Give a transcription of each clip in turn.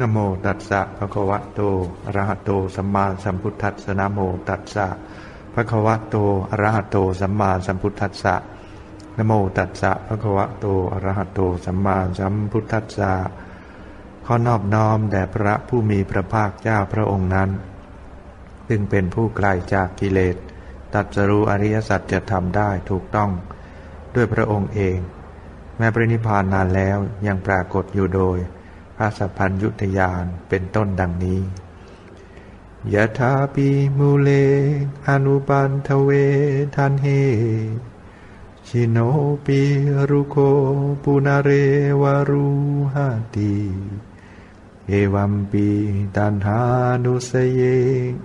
นโมตัสสะภะคะวะโตอะระหะโตสัมมาสัมพุทธัสสะนโมตัสสะภะคะวะโตอะระหะโตสัมมาสัมพุทธัสสะนโมตัสสะภะคะวะโตอะระหะโตสัมมาสัมพุทธัสสะข้อนอบน้อมแด่พระผู้มีพระภาคเจ้าพระองค์นั้น ซึ่งเป็นผู้ไกลจากกิเลสตัดสรู้อริยสัจจะทำได้ถูกต้อง ด้วยพระองค์เอง แม้ปรินิพพานนานแล้วยังปรากฏอยู่โดย พระสัพพัญยุตยานเป็นต้นดังนี้ยะถาปิมูเล อนุปันทเวทันเฮ ชิโนปิรุโคปุนาเรวารุหาติเอวัมปีตันหานุสเย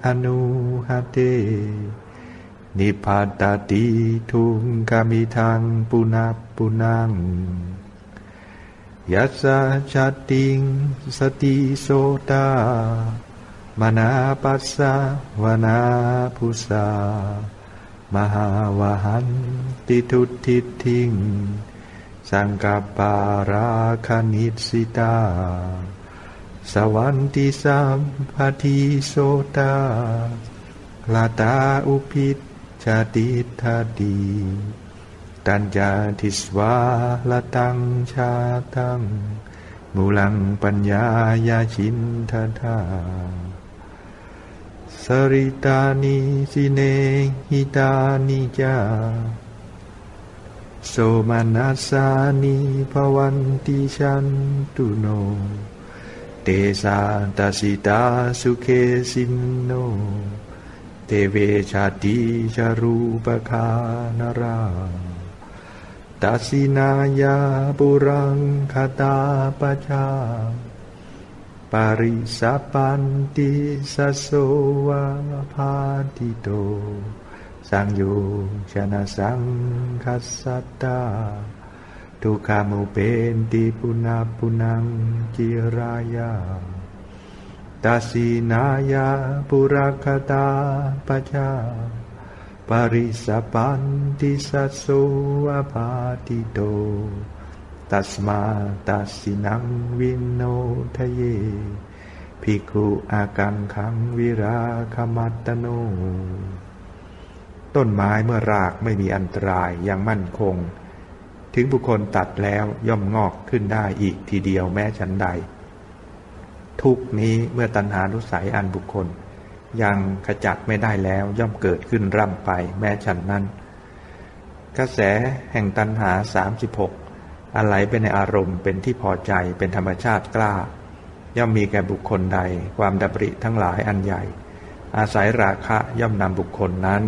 อนุหะเต นิพพาตติทุงกามิทังปุนาปุนัง ยัสสะชัตติงสติโสตามนาปัสสะวนาพุสามหาวหันติทุติทิงสังกปาราคณิสิตา สวันติสัมปทิโสตาลาตาอุพิชชาติทาดี ตัญญาทิสวาละตังชาตังมูลังปัญญายาชินทธาสริตานิสิเนหิตานิจาโสมานัสานิภวันติชันตุโน เตสาตาสิตาสุเคสินโน เตเวชาติชารูปคานรา ตัสินายาปุรังคาตาปชาปาริสัปันติสโสวาพาติโต สังโยชนะสังคัสสตาทุกขามุเปนติปุนาปุนังจิรายาตัสินายาปุรัคตาปชา ปริสปันติสัสโสอภาติโต ตัสมาตัสสินังวินโนทะเย ภิกขุอากังขังวิราคมัตตโน ต้นไม้เมื่อรากไม่มีอันตรายยังมั่นคง ถึงบุคคลตัดแล้วย่อมงอกขึ้นได้อีกทีเดียวแม้ฉันใด ทุกนี้เมื่อตัณหานุสัยอันบุคคล ยังขจัดไม่ได้แล้วย่อมเกิดขึ้นร่ำไปแม้ฉันนั้น กระแสแห่งตัณหาสามสิบหกอะไรเป็นในอารมณ์เป็นที่พอใจเป็นธรรมชาติกล้า ย่อมมีแก่บุคคลใด ความดับริทั้งหลายอันใหญ่ อาศัยราคะย่อมนำบุคคลนั้น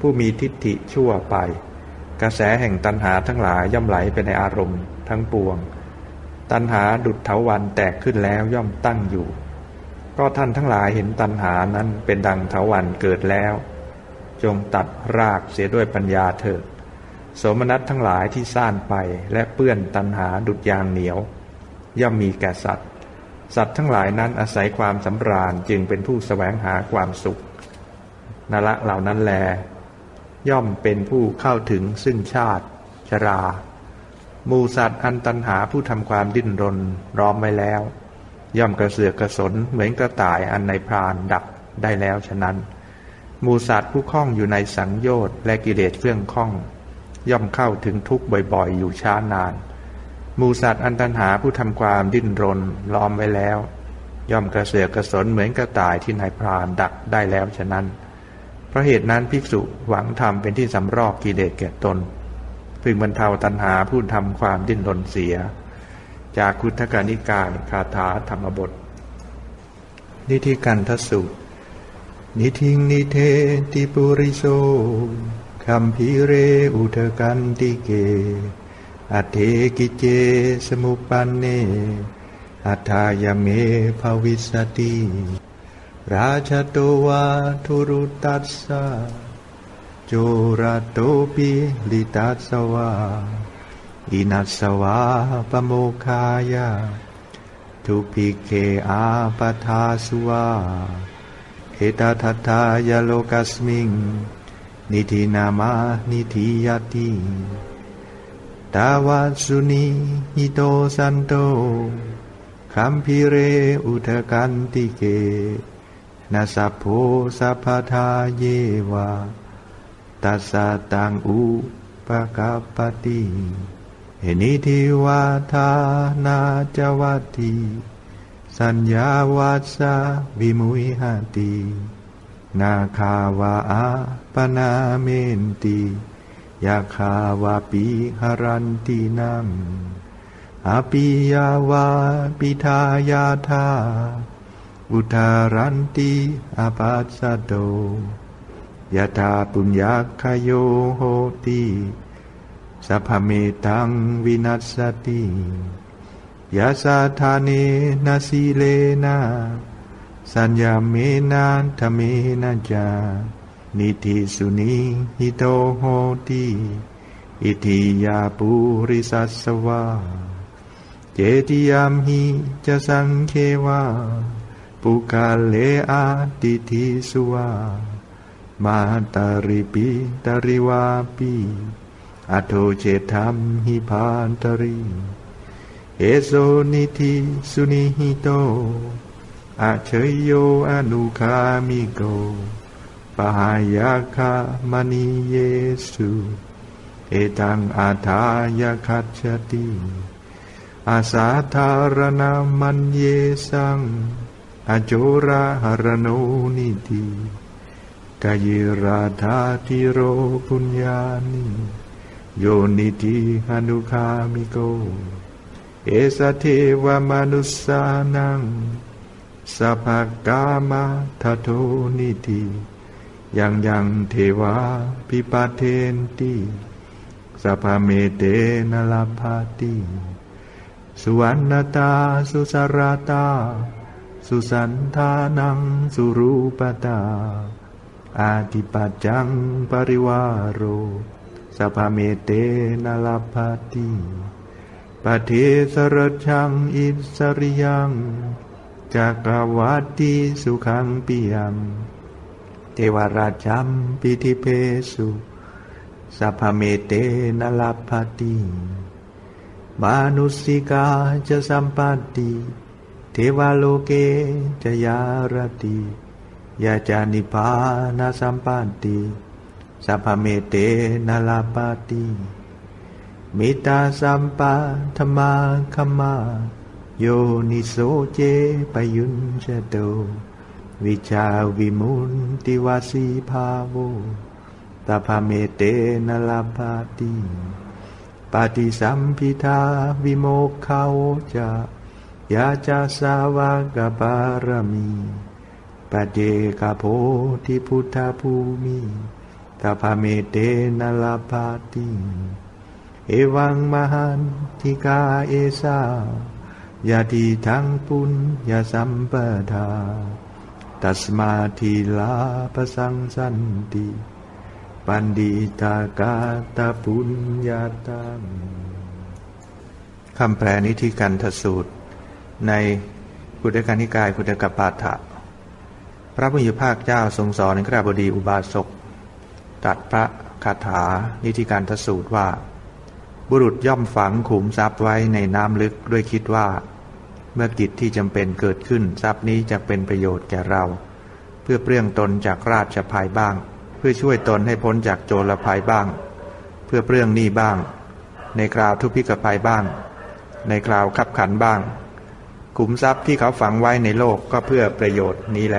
ผู้มีทิฏฐิชั่วไป กระแสแห่งตัณหาทั้งหลายย่อมไหลไปในอารมณ์ทั้งปวง ตัณหาดุดเถาวันแตกขึ้นแล้วย่อมตั้งอยู่ ก็ท่านทั้งหลายเห็นตัณหานั้นเป็นดังเถาวันเกิดแล้ว จงตัดรากเสียด้วยปัญญาเถิดโสมนัสทั้งหลายที่ซ่านไปและเปื้อนตัณหาดุดยางเหนียว ย่อมมีแก่สัตว์ สัตว์ทั้งหลายนั้นอาศัยความสำราญจึงเป็นผู้สแสวงหาความสุขนละเหล่านั้นแล ย่อมเป็นผู้เข้าถึงซึ่งชาติชรา มูสัตว์อันตันหาผู้ทำความดิ้นรนร้อมไว้แล้ว ย่อมกระเสือกกระสนเหมือนกระต่ายอันในพรานดักได้แล้วฉะนั้น มูสัตว์ผู้คล้องอยู่ในสังโยชน์และกิเลสเครื่องคล้อง ย่อมเข้าถึงทุกข์บ่อยๆ อยู่ช้านาน มูสัตว์อันตันหาผู้ทำความดิ้นรนล้อมไว้แล้ว ย่อมกระเสือกกระสนเหมือนกระต่ายที่นายพรานดักได้แล้วฉะนั้น เพราะเหตุนั้นภิกษุหวังทำเป็นที่สำรอกกิเลสแก่ตนพึงบรรเทาตันหาผู้ทำความดิ้นรนเสีย จากคุทกานิกายคาถาธรรมบท นิธิกันทสุนิทิงนิเทติปุริโสคัมพีเรอุทกันติเก อัเทกิเจสมุปันเน อัทายเมภวิสติ ราชโตวาทุรุตัสสะโจระโตปิลิตัสวา อินัสวาปโมคายาทุพิเคอาปทาสวาเอตทัตตายโลกัสมิง นิธินามานิธิยติตาวัสุนีหิโตสันโตคัมพิเรอุทกันติเกนัสโพสัพพทาเยวาตัสสะตังอุปกัปปติ เหนิทิวาทานาจวัตติสัญญาวัสสะวิมุยหตินาคาวาอาปนาเมนติยาคาวาปิหรันตินังอปิยาวาปิทายาธาอุทารันติอาปัสสะโดยะธาปุญญาคโยโหติ สัพเมตังวินัสติยาสาธาเนนาสีเลนะสัญญาเมนันธเมนะจา นิธิสุนีหิโตโหติอิทิยาปุริสัสวาเจติยามหิจะสังเควาปุกาเลอาติทิสวามาตาริปิตาริวาปิ อโทเจธรรมหิพานตริเอโซนิธิสุนิหิโตอาเชยโยอนุคามิโกปหายาคามณีเยสุเอตังอาทายาคัจฉติอาสาธารณามันเยสังอโจราหรโนนิติกายราธาทิโรปุญญานิ โยนิติอนุคามิโก เอสเทวมนุสสานังสัพกามาทโทนิติยังยังเทวาปิปาเทนติสัพเมเตนลาภาติสุวรรณตาสุสารตา สุสันธานังสุรูปตา อาทิปัจจังปริวารโร สัพเมเตนลาภาติปเทสรชังอิสริยังจักรวัติสุขังปิยังเทวราชัมปิธิเพสุสัพเมเตนลาภติมานุสิกาจะสัมปัตติเทวโลเกจะยารติยาจานิพานาสัมปัตติ สัพเมเตนลาปาติมิตาสัมปะธรรมาคมา โยนิโสเจปยุญชโตวิชาวิมุนติวาสีภาโวตาภเมเตนลาปาติปฏิสัมพิทาวิโมกขาวจายาจาสาวกบารมีปเจกโพธิพุทธภูมิ ตาภเมเตนลาปติเอวังมหันทิกาเอสายาติทังปุญญาสัมปทา ตัสมาทีลาปสังสันติ ปันดิตากาตาปุญญาตังคำแปลนิธิกันทสูตร ในพุทธกานิกายพุทธกปาฐะพระพุทธภาคเจ้าทรงสอนในกราบดีอุบาสก ตัดพระคาถานิธิการทสูตรว่า บุรุษย่อมฝังขุมทรัพย์ไว้ในน้ำลึกด้วยคิดว่า เมื่อกิจที่จำเป็นเกิดขึ้นทรัพย์นี้จะเป็นประโยชน์แก่เรา เพื่อเปลื้องตนจากราชภัยบ้าง เพื่อช่วยตนให้พ้นจากโจรภัยบ้าง เพื่อเปลื้องหนี้บ้าง ในคราวทุพพิกภัยบ้าง ในคราวขับขันบ้างขุมทรัพย์ที่เขาฝังไว้ในโลกก็เพื่อประโยชน์นี้แล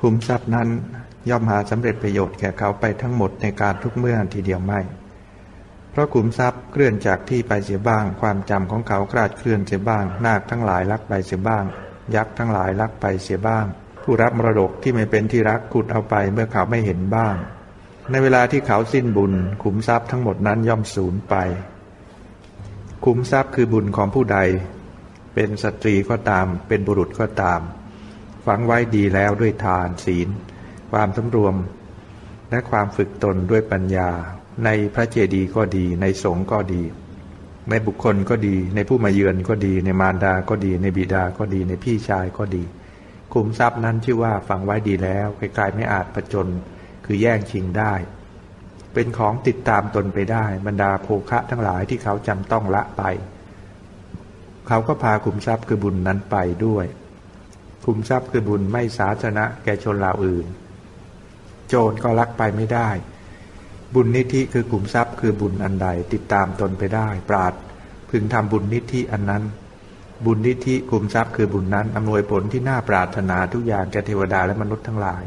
ขุมทรัพย์นั้น ย่อมหาสำเร็จประโยชน์แก่เขาไปทั้งหมดในการทุกเมื่อทีเดียวไม่ เพราะขุมทรัพย์เคลื่อนจากที่ไปเสียบ้าง ความจำของเขาคลาดเคลื่อนเสียบ้าง นาคทั้งหลายลักไปเสียบ้าง ยักษ์ทั้งหลายลักไปเสียบ้าง ผู้รับมรดกที่ไม่เป็นที่รักขุดเอาไปเมื่อเขาไม่เห็นบ้าง ในเวลาที่เขาสิ้นบุญ ขุมทรัพย์ทั้งหมดนั้นย่อมสูญไป ขุมทรัพย์คือบุญของผู้ใด เป็นสตรีก็ตาม เป็นบุรุษก็ตามฝังไว้ดีแล้วด้วยทานศีล ความสำรวม และความฝึกตนด้วยปัญญา ในพระเจดีย์ก็ดี ในสงฆ์ก็ดี ในบุคคลก็ดี ในผู้มาเยือนก็ดี ในมารดาก็ดี ในบิดาก็ดี ในพี่ชายก็ดี คุมทรัพย์นั้นชื่อว่าฝังไว้ดีแล้วไกลๆไม่อาจประจนคือแย่งชิงได้ เป็นของติดตามตนไปได้บรรดาโภคะทั้งหลายที่เขาจำต้องละไป เขาก็พาขุมทรัพย์คือบุญนั้นไปด้วยขุมทรัพย์คือบุญไม่สาธารณะแก่ชนเหล่าอื่น โจรก็ลักไปไม่ได้ บุญนิธิคือขุมทรัพย์คือบุญอันใดติดตามตนไปได้ ปราดพึงทำบุญนิธิอันนั้น บุญนิธิขุมทรัพย์คือบุญนั้นอำนวยผลที่น่าปรารถนาทุกอย่างแก่เทวดาและมนุษย์ทั้งหลาย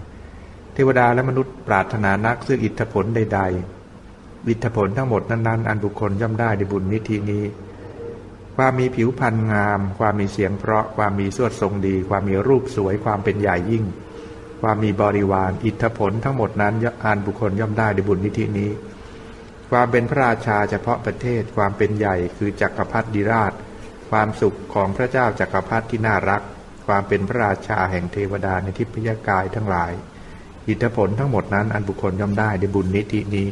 เทวดาและมนุษย์ปรารถนานักซึ่งอิทธผลใด ๆ อิทธผลทั้งหมดนั้นๆ อันบุคคลย่อมได้ในบุญนิธินี้ความมีผิวพรรณงาม ความมีเสียงเพราะ ความมีสวดทรงดี ความมีรูปสวย ความเป็นใหญ่ยิ่ง ความมีบริวาร อิทธผลทั้งหมดนั้นอันบุคคลย่อมได้ในบุญนิธินี้ ความเป็นพระราชาเฉพาะประเทศความเป็นใหญ่คือจักรพรรดิราช ความสุขของพระเจ้าจักรพรรดิที่น่ารัก ความเป็นพระราชาแห่งเทวดาในทิพยากายทั้งหลาย อิทธผลทั้งหมดนั้นอันบุคคลย่อมได้ในบุญนิธินี้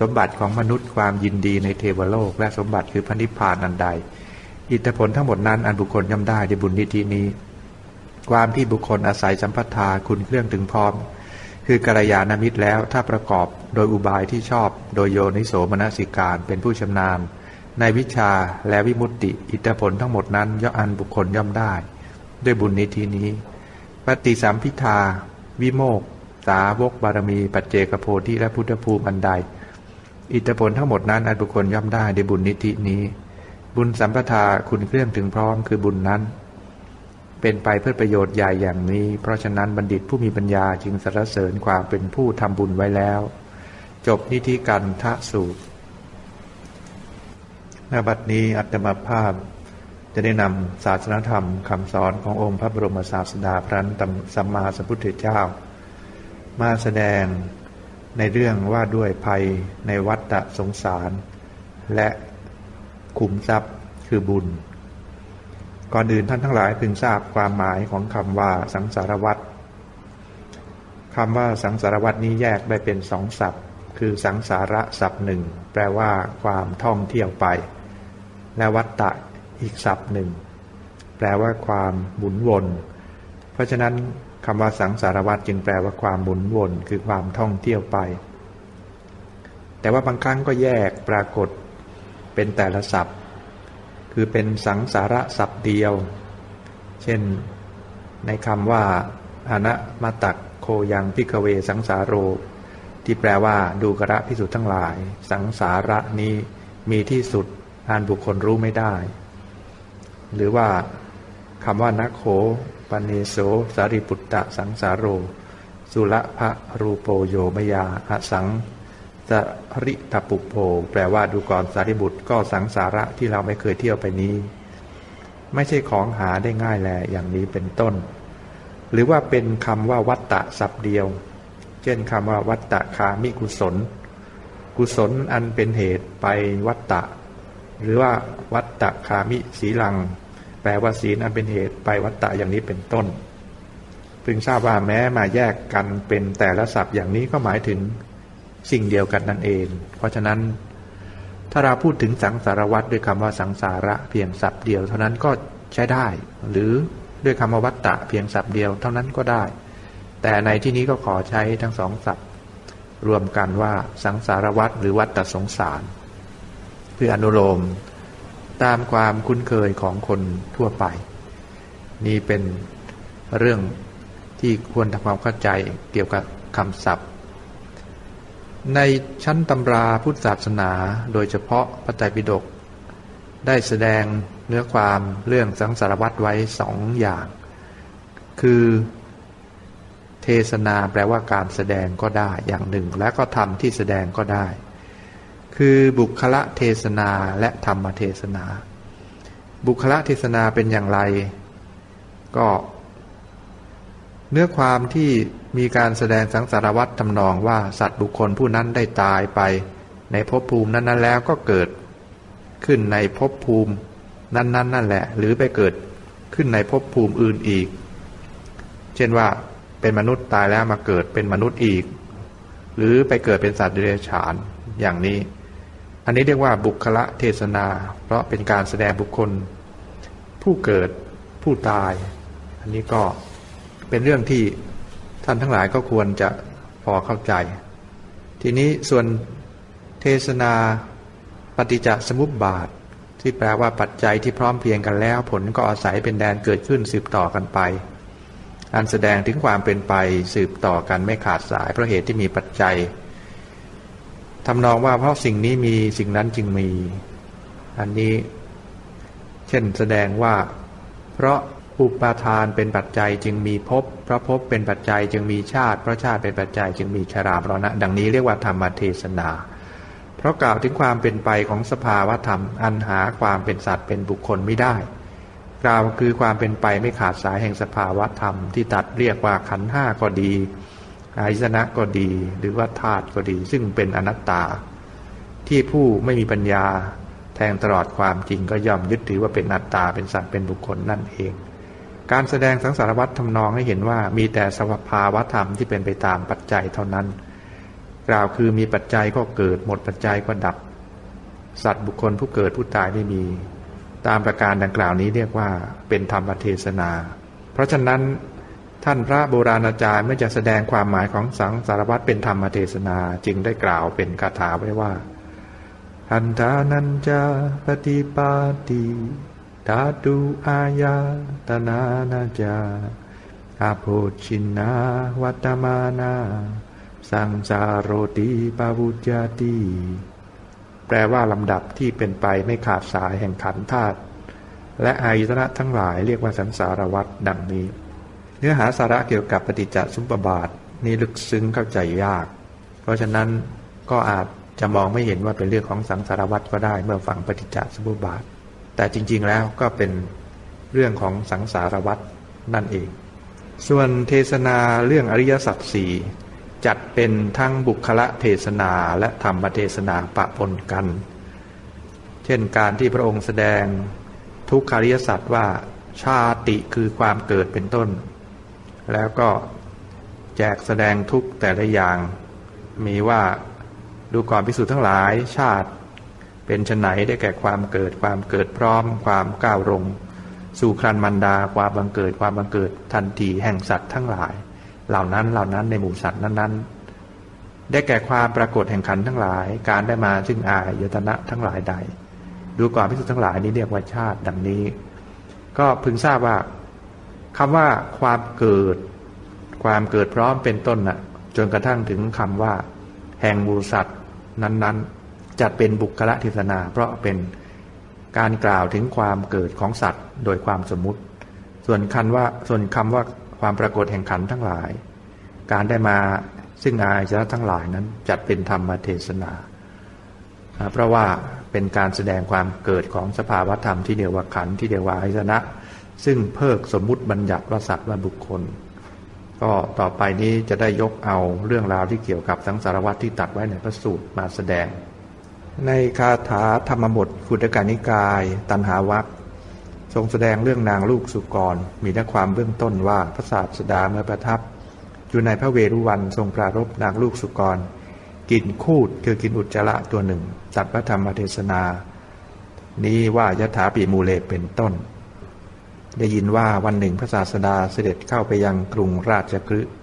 สมบัติของมนุษย์ความยินดีในเทวโลก และสมบัติคือพระนิพพานอันใด อิทธผลทั้งหมดนั้นอันบุคคลย่อมได้ในบุญนิธินี้ ความที่บุคคลอาศัยสัมปทาคุณเครื่องถึงพร้อม คือกัลยาณมิตรแล้วถ้าประกอบโดยอุบายที่ชอบ โดยโยนิโสมนสิการเป็นผู้ชำนาญ ในวิชาและวิมุตติ อิทธผลทั้งหมดนั้นย่ออันบุคคลย่อมได้ ด้วยบุญนิธินี้ ปฏิสัมพิทา วิโมกสาวกบารมี ปัจเจกโพธิและพุทธภูมิอันใด อิทธผลทั้งหมดนั้นอันบุคคลย่อมได้ในบุญนิธินี้ บุญสัมปทาคุณเครื่องถึงพร้อมคือบุญนั้น เป็นไปเพื่อประโยชน์ใหญ่อย่างนี้ เพราะฉะนั้นบัณฑิตผู้มีปัญญาจึงสรรเสริญความเป็นผู้ทำบุญไว้แล้ว จบนิธิกันทะสูตรณบัดนี้อัตมาภาพจะได้นำศาสนธรรมคำสอนขององค์พระบรมศาสดาพระนันสัมมาสัมพุทธเจ้า มาแสดงในเรื่องว่าด้วยภัยในวัฏฏะสงสาร และขุมทรัพย์คือบุญ ก่อนอื่นท่านทั้งหลายพึงทราบความหมายของคำว่าสังสารวัฏคำว่าสังสารวัฏนี้แยกได้เป็นสองศัพท์ คือสังสาระศัพท์หนึ่งแปลว่าความท่องเที่ยวไป และวัฏฏะอีกศัพท์หนึ่งแปลว่าความหมุนวน เพราะฉะนั้นคำว่าสังสารวัฏจึงแปลว่าความหมุนวนคือความท่องเที่ยวไป แต่ว่าบางครั้งก็แยกปรากฏเป็นแต่ละศัพท์ คือเป็นสังสาระศัพท์เดียว เช่นในคำว่าอนะมาตักโคยังพิกเวสังสารโร ที่แปลว่า ดูกระพิสุทธ์ทั้งหลาย สังสาระนี้มีที่สุดอ่านบุคคลรู้ไม่ได้ หรือว่าคำว่านักโขปเนโสสาริปุตตะสังสารโร สุละพะรูโปโยมยาอสัง สริตปุโพแปลว่าดูก่อนสารีบุตรก็สังสาระที่เราไม่เคยเที่ยวไปนี้ ไม่ใช่ของหาได้ง่ายแลอย่างนี้เป็นต้น หรือว่าเป็นคำว่าวัตตะสับเดียว เช่นคำว่าวัตตะคามิกุศล กุศลอันเป็นเหตุไปวัตตะ หรือว่าวัตตะคามิสีลัง แปลว่าศีลอันเป็นเหตุไปวัตตะอย่างนี้เป็นต้นพึงทราบว่าแม้มาแยกกันเป็นแต่ละศัพท์อย่างนี้ก็หมายถึง สิ่งเดียวกันนั่นเอง เพราะฉะนั้น ถ้าเราพูดถึงสังสารวัตด้วยคำว่าสังสาระเพียงศัพท์เดียว เท่านั้นก็ใช้ได้ หรือด้วยคำว่าวัตตะเพียงศัพท์เดียวเท่านั้นก็ได้ แต่ในที่นี้ก็ขอใช้ทั้งสองศัพท์ รวมกันว่าสังสารวัตหรือวัตตสงสาร เพื่ออนุโลมตามความคุ้นเคยของคนทั่วไป นี่เป็นเรื่องที่ควรทำความเข้าใจเกี่ยวกับคำศัพท์ ในชั้นตำราพุทธศาสนาโดยเฉพาะพระไตรปิฎกได้แสดงเนื้อความเรื่องสังสารวัตรไว้สองอย่าง คือเทศนาแปลว่าการแสดงก็ได้อย่างหนึ่ง และก็ทำที่แสดงก็ได้ คือบุคละเทศนาและธรรมเทศนา บุคละเทศนาเป็นอย่างไร ก็ เนื้อความที่มีการแสดงสังสารวัตรทำนองว่าสัตว์บุคคลผู้นั้นได้ตายไป ในภพภูมินั้นๆแล้วก็เกิด ขึ้นในภพภูมินั้นๆนนนั่นแหละ หรือไปเกิดขึ้นในภพภูมิอื่นอีก เช่นว่าเป็นมนุษย์ตายแล้วมาเกิดเป็นมนุษย์อีก หรือไปเกิดเป็นสัตว์เดรัจฉานอย่างนี้ อันนี้เรียกว่าบุคละเทศนา เพราะเป็นการแสดงบุคคล ผู้เกิดผู้ตาย อันนี้ก็ เป็นเรื่องที่ท่านทั้งหลายก็ควรจะพอเข้าใจ ทีนี้ส่วนเทศนาปฏิจจสมุปบาท ที่แปลว่าปัจจัยที่พร้อมเพียงกันแล้ว ผลก็อาศัยเป็นแดนเกิดขึ้นสืบต่อกันไป อันแสดงถึงความเป็นไปสืบต่อกันไม่ขาดสายเพราะเหตุที่มีปัจจัยทำนองว่าเพราะสิ่งนี้มีสิ่งนั้นจึงมี อันนี้ เช่นแสดงว่า เพราะ อุปาทานเป็นปัจจัยจึงมีภพเพราะภพเป็นปัจจัยจึงมีชาติ เพราะชาติเป็นปัจจัยจึงมีชรามรณะ ดังนี้เรียกว่าธรรมเทศนา เพราะกล่าวถึงความเป็นไปของสภาวธรรม อันหาความเป็นสัตว์เป็นบุคคลไม่ได้ กล่าวคือความเป็นไปไม่ขาดสายแห่งสภาวธรรมที่ตัดเรียกว่าขันห้าก็ดีอายสนะก็ดี หรือว่าธาตุก็ดี ซึ่งเป็นอนัตตา ที่ผู้ไม่มีปัญญาแทงตลอดความจริงก็ย่อมยึดถือว่าเป็นอัตตาเป็นสัตว์เป็นบุคคลนั่นเอง การแสดงสังสารวัตรทำนองให้เห็นว่ามีแต่สภาวธรรมที่เป็นไปตามปัจจัยเท่านั้น กล่าวคือมีปัจจัยก็เกิดหมดปัจจัยก็ดับ สัตว์บุคคลผู้เกิดผู้ตายไม่มี ตามประการดังกล่าวนี้เรียกว่าเป็นธรรมเทศนา เพราะฉะนั้นท่านพระโบราณอาจารย์เมื่อจะแสดงความหมายของสังสารวัตรเป็นธรรมเทศนาจึงได้กล่าวเป็นคาถาไว้ว่าอันทานันจะปฏิปาติ ธาตุอายาตนานาจาอาโพชินาวัตมานา สังสารโรติปาวุจาติแปลว่าลำดับที่เป็นไปไม่ขาดสายแห่งขันธาตุและอายตนะทั้งหลายเรียกว่าสังสารวัตรดังนี้ เนื้อหาสาระเกี่ยวกับปฏิจจสมุปบาทนี้ลึกซึ้งเข้าใจยาก เพราะฉะนั้นก็อาจจะมองไม่เห็นว่าเป็นเรื่องของสังสารวัตรก็ได้เมื่อฟังปฏิจจสมุปบาท แต่จริงๆแล้วก็เป็นเรื่องของสังสารวัตรนั่นเอง ส่วนเทศนาเรื่องอริยสัจสี่จัดเป็นทั้งบุคละเทศนาและธรรมเทศนาปะปนกัน เช่นการที่พระองค์แสดงทุกขาริยสัจว่าชาติคือความเกิดเป็นต้น แล้วก็แจกแสดงทุกแต่ละอย่าง มีว่าดูก่อนพิสูจน์ทั้งหลาย ชาติ เป็นชนไหนได้แก่ความเกิดความเกิดพร้อม ความก้าวลงสู่ครันมันดาความบังเกิดความบังเกิดทันทีแห่งสัตว์ทั้งหลาย เหล่านั้นเหล่านั้นในหมู่สัตว์นั้นๆ ได้แก่ความปรากฏแห่งขันทั้งหลาย การได้มาซึ่งอายตนะทั้งหลายใด ดูก่อนพิสุทธ์ทั้งหลายนี้เรียกว่าชาติดังนี้ ก็พึงทราบว่าคำว่าความเกิด ความเกิดพร้อมเป็นต้นน่ะ จนกระทั่งถึงคำว่า แห่งมูสัตว์นั้นๆ จัดเป็นบุคละเทศนา เพราะเป็นการกล่าวถึงความเกิดของสัตว์โดยความสมมุติ ส่วนคันว่าส่วนคำว่าความปรากฏแห่งขันทั้งหลาย การได้มาซึ่งอายชนะทั้งหลายนั้นจัดเป็นธรรมเทศนา เพราะว่าเป็นการแสดงความเกิดของสภาวธรรมที่เดียวว่าขันที่เดียวว่าอายชนะ ซึ่งเพิกสมมุติบัญญัติว่าสัตว์ว่าบุคคล ก็ต่อไปนี้จะได้ยกเอาเรื่องราวที่เกี่ยวกับสังสารวัตที่ตัดไว้ในพระสูตรมาแสดง ในคาถาธรรมบทขุตกานิกาย ตันหาวัคทรงแสดงเรื่องนางลูกสุกร มีนักความเบื้องต้นว่าพระศาสดาเมื่อประทับ อยู่ในพระเวรุวันทรงปรารบนางลูกสุกร กินคูดคือกินอุจจาระตัวหนึ่ง ตัดพระธรรมเทศนา นี้ว่ายถาปีมูเลเป็นต้น ได้ยินว่าวันหนึ่งพระศาสดาเสด็จเข้าไปยังกรุงราชกฤห์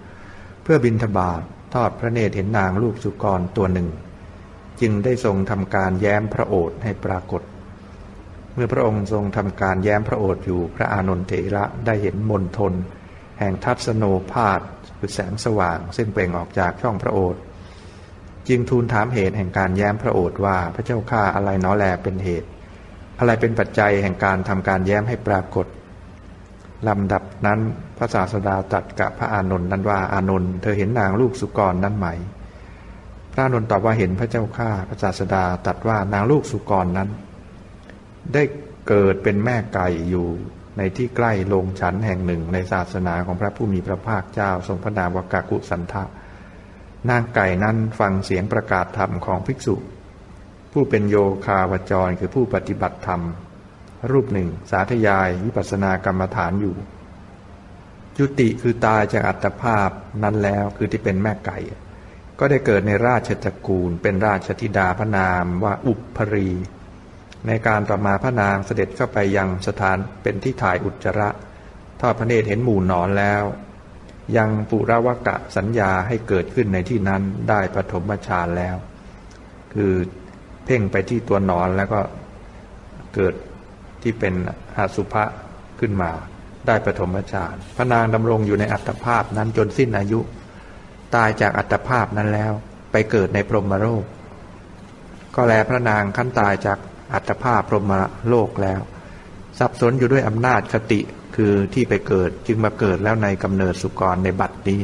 เพื่อบินทบาททอดพระเนตรเห็นนางลูกสุกรตัวหนึ่ง จึงได้ทรงทำการแย้มพระโอษฐ์ให้ปรากฏ เมื่อพระองค์ทรงทำการแย้มพระโอษฐ์อยู่พระอานนทเถระได้เห็นมนทน แห่งทัศโนภาสคือแสงสว่างซึ่งเปล่งออกจากช่องพระโอษฐ์จึงทูลถามเหตุแห่งการแย้มพระโอษฐ์ว่าพระเจ้าข้าอะไรน้อแลเป็นเหตุ อะไรเป็นปัจจัยแห่งการทำการแย้มให้ปรากฏลำดับนั้นพระศาสดาตรัสกับพระอานนท์นั้นว่าอานนท์เธอเห็นนางลูกสุกรนั้นไหม ระนนตอบว่าเห็นพระเจ้าข้าพระศาสดาตัดว่านางลูกสุกรนั้น ได้เกิดเป็นแม่ไก่อยู่ในที่ใกล้โรงฉันแห่งหนึ่งในศาสนาของพระผู้มีพระภาคเจ้า ทรงพระนามวกากุสันทะนางไก่นั้นฟังเสียงประกาศธรรมของภิกษุ ผู้เป็นโยคาวจรคือผู้ปฏิบัติธรรม รูปหนึ่ง สาธยายวิปัสสนากรรมฐานอยู่ยุติคือตายจากอัตภาพนั้นแล้วคือที่เป็นแม่ไก่ ก็ได้เกิดในราชตระกูล เป็นราชธิดาพระนามว่าอุปภรี ในการต่อมาพระนางเสด็จเข้าไปยังสถานเป็นที่ถ่ายอุจจาระทอดพระเนตรเห็นหมู่นอนแล้ว ยังปุรวกะสัญญาให้เกิดขึ้นในที่นั้นได้ปฐมฌานแล้ว คือเพ่งไปที่ตัวนอนแล้วก็เกิดที่เป็นอาสุภะขึ้นมา ได้ปฐมฌานพระนางดำรงอยู่ในอัตภาพนั้นจนสิ้นอายุ ตายจากอัตภาพนั้นแล้ว ไปเกิดในพรหมโลก ก็แลพระนางขั้นตายจากอัตภาพพรหมโลกแล้ว สับสนอยู่ด้วยอำนาจคติคือที่ไปเกิดจึงมาเกิดแล้วในกำเนิดสุกรในบัดนี้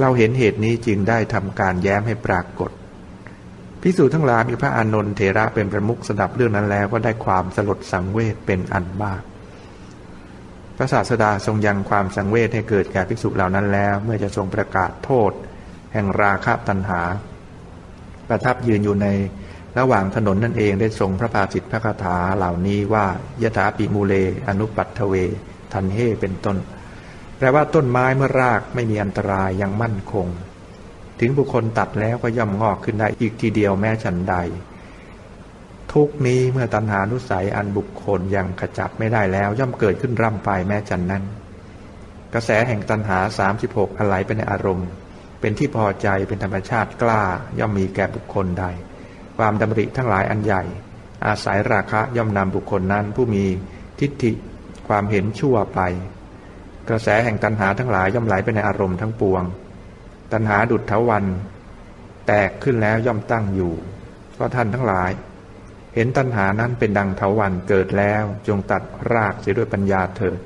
เราเห็นเหตุนี้จึงได้ทำการแย้มให้ปรากฏพิสูจทั้งหลายมีพระอานนท์เถระเป็นประมุขสดับเรื่องนั้นแล้วก็ได้ความสลดสังเวชเป็นอันมาก พระศาสดาทรงยังความสังเวชให้เกิดแก่ภิกษุเหล่านั้นแล้ว เมื่อจะทรงประกาศโทษ แห่งราคะตัณหา ประทับยืนอยู่ในระหว่างถนนนั่นเองได้ทรงพระภาสิทธิพระคาถาเหล่านี้ว่ายถาปิมูเล อนุปัตถเว ทันเฮเป็นต้น แปลว่าต้นไม้เมื่อรากไม่มีอันตรายยังมั่นคง ถึงบุคคลตัดแล้วก็ย่อมงอกขึ้นได้อีกทีเดียวแม้ฉันใด ทุกนี้เมื่อตัณหานุสัยอันบุคคลยังขจัดไม่ได้แล้ว ย่อมเกิดขึ้นร่ำไปแม้ฉันนั้น กระแสแห่งตัณหาสามสิบหกอะไป็นอารมณ์ เป็นที่พอใจเป็นธรรมชาติกล้า ย่อมมีแก่บุคคลใด ความดำริทั้งหลายอันใหญ่ อาศัยราคะย่อมนำบุคคลนั้นผู้มีทิฏฐิความเห็นชั่วไป กระแสแห่งตัณหาทั้งหลายย่อมไหลไปในอารมณ์ทั้งปวง ตัณหาดุจเถาวัน แตกขึ้นแล้วย่อมตั้งอยู่ ก็ท่านทั้งหลาย เห็นตัณหานั้นเป็นดังเถาวันเกิดแล้ว จงตัดรากเสียด้วยปัญญาเถิด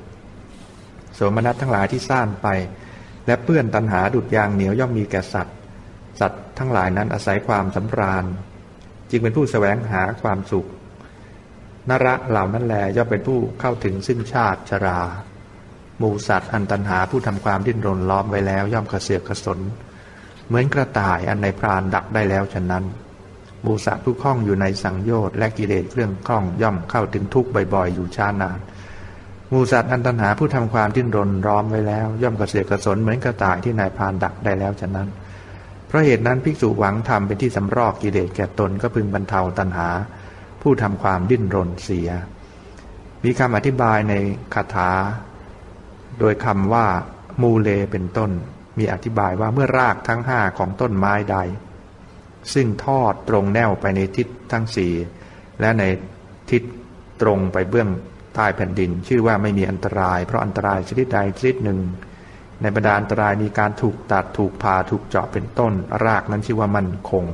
โสมนัสทั้งหลายที่สร้างไป และเปื้อนตัณหาดุจยางเหนียวย่อมมีแก่สัตว์ สัตว์ทั้งหลายนั้นอาศัยความสำราญ จึงเป็นผู้แสวงหาความสุขนระเหล่านั้นแลย่อมเป็นผู้เข้าถึงซึ่งชาติชรามูสัตว์อันตันหาผู้ทำความดิ้นรนล้อมไว้แล้ว ย่อมกระเสือกกระสน เหมือนกระต่ายอันในพรานดักได้แล้วฉะนั้น มูสัตว์ผู้คล้องอยู่ในสังโยชน์และกิเลสเครื่องคล้องย่อมเข้าถึงทุกข์บ่อยๆ อยู่ช้านาน มูสัตว์อันตันหาผู้ทำความดิ้นรนล้อมไว้แล้ว ย่อมกระเสือกกระสนเหมือนกระต่ายที่นายพานดักได้แล้วฉะนั้น เพราะเหตุนั้นภิกษุหวังทำเป็นที่สำรอกกิเลสแก่ตนก็พึงบรรเทาตัณหา ผู้ทำความดิ้นรนเสีย มีคำอธิบายในคาถา โดยคำว่ามูเลเป็นต้น มีอธิบายว่าเมื่อรากทั้งห้าของต้นไม้ใด ซึ่งทอดตรงแนวไปในทิศทั้งสี่และในทิศตรงไปเบื้องใต้แผ่นดิน ชื่อว่าไม่มีอันตราย เพราะอันตรายชนิดใดชนิดหนึ่ง ในบรรดาอันตรายมีการถูกตัดถูกผ่าถูกเจาะเป็นต้นรากนั้นชื่อว่ามั่นคง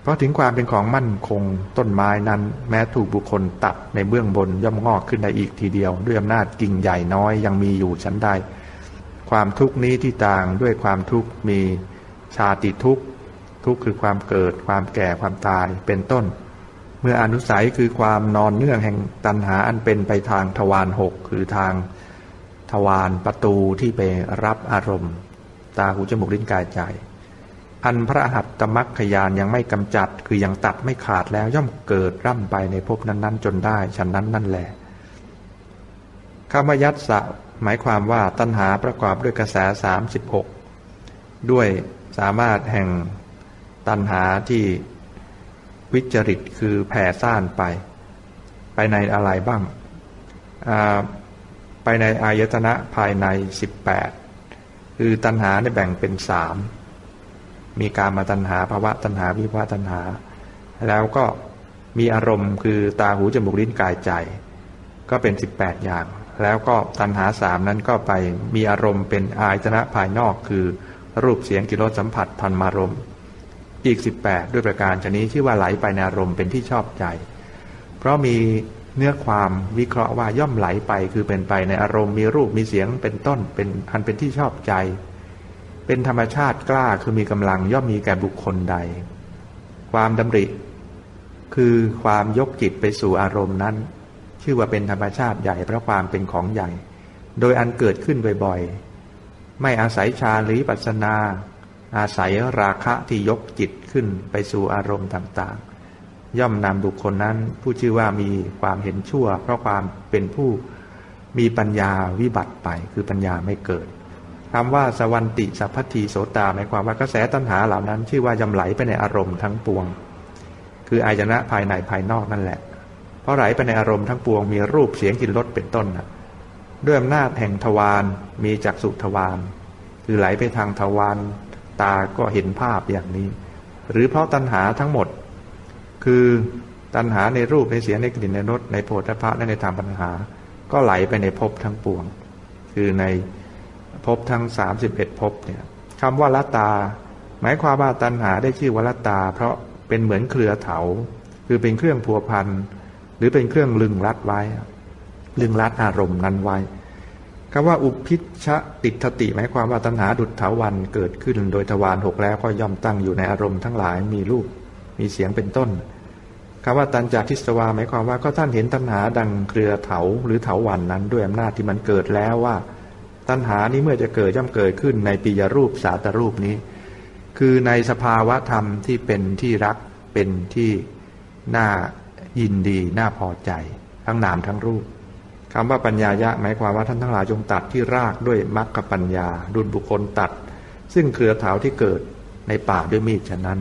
เพราะถึงความเป็นของมั่นคงต้นไม้นั้น แม้ถูกบุคคลตัดในเบื้องบนย่อมงอกขึ้นได้อีกทีเดียว ด้วยอำนาจกิ่งใหญ่น้อยยังมีอยู่ชั้นใดความทุกข์นี้ที่ต่างด้วยความทุกข์มีชาติทุกข์ ทุกข์คือความเกิด ความแก่ความตายเป็นต้น เมื่ออนุสัยคือความนอนเนื่องแห่งตันหาอันเป็นไปทางทวารหกคือทางทวารประตูที่ไปรับอารมณ์ ตาหูจมูกลิ้นกายใจ อันพระหัตตมัคคยานยังไม่กำจัดคือยังตัดไม่ขาดแล้วย่อมเกิดร่ำไปในภพนั้น ๆ จนได้ฉันนั้นนั่นแหละคำว่ายัตสะหมายความว่าตัณหาประกอบด้วยกระแสสามสิบหกด้วยสามารถแห่ง ตัณหาที่วิจริตคือแผ่ซ่านไป ไปในอะไรบ้าง ไปในอายตนะภายในสิบแปดคือตัณหาได้แบ่งเป็นสามมีการมาตัณหาภาวะตัณหาวิภาวะตัณหา แล้วก็มีอารมณ์คือตาหูจมูกลิ้นกายใจ ก็เป็นสิบแปดอย่าง แล้วก็ตัณหาสามนั้นก็ไปมีอารมณ์เป็นอายตนะภายนอกคือรูปเสียงกิรสสัมผัสธรรมารม อีกสิบแปดด้วยประการชนี้ชื่อว่าไหลไปในอารมณ์เป็นที่ชอบใจ เพราะมีเนื้อความวิเคราะห์ว่าย่อมไหลไปคือเป็นไปในอารมณ์มีรูปมีเสียงเป็นต้นเป็นอันเป็นที่ชอบใจ เป็นธรรมชาติกล้าคือมีกำลังย่อมมีแก่บุคคลใด ความดำริ คือความยกจิตไปสู่อารมณ์นั้น ชื่อว่าเป็นธรรมชาติใหญ่เพราะความเป็นของใหญ่ โดยอันเกิดขึ้นบ่อยๆไม่อาศัยฌานหรือปัสนา อาศัยราคะที่ยกจิตขึ้นไปสู่อารมณ์ต่างๆ ย่อมนำบุคคลนั้นผู้ชื่อว่ามีความเห็นชั่ว เพราะความเป็นผู้มีปัญญาวิบัติไปคือปัญญาไม่เกิดคำว่าสวันติสัพพทีโสตาหมายความว่ากระแสตัณหาเหล่านั้น ชื่อว่ายำไหลไปในอารมณ์ทั้งปวง คืออายนะภายในภายนอกนั่นแหละ เพราะไหลไปในอารมณ์ทั้งปวงมีรูปเสียงกลิ่นรสเป็นต้นนะด้วยอำนาจแห่งทวารมีจักสุทวารคือไหลไปทางทวาร ตาก็เห็นภาพอย่างนี้ หรือเพราะตัณหาทั้งหมด คือตัณหาในรูปในเสียงในกลิ่นในรสในโผฏฐัพพะและในธรรมปัญหา ก็ไหลไปในภพทั้งปวง คือในภพทั้ง 31ภพเนี่ยคำว่าละตา หมายความว่าตัณหาได้ชื่อว่าละตา เพราะเป็นเหมือนเครือเถา คือเป็นเครื่องพัวพันหรือเป็นเครื่องลึงรัดไว้ ลึงรัดอารมณ์นั้นไว้ คำว่าอุพิชะติทติหมายความว่าตัณหาดุจถาวันเกิดขึ้น โดยทวารหกแล้วก็ย่อมตั้งอยู่ในอารมณ์ทั้งหลายมีรูปมีเสียงเป็นต้นคำว่าตันจากทิสวาหมายความว่าก็ท่านเห็นตัณหาดังเครือเถาหรือเถาวันนั้น ด้วยอำนาจที่มันเกิดแล้วว่า ตัณหานี้เมื่อจะเกิดย่อมเกิดขึ้นในปียรูปสาตรูปนี้ คือในสภาวะธรรมที่เป็นที่รักเป็นที่น่ายินดีน่าพอใจ ทั้งนามทั้งรูป คำว่าปัญญายะ หมายความว่าท่านทั้งหลายจงตัดที่รากด้วยมรรคปัญญา ดุลบุคคลตัด ซึ่งเครือเถาที่เกิดในป่าด้วยมีดฉะนั้น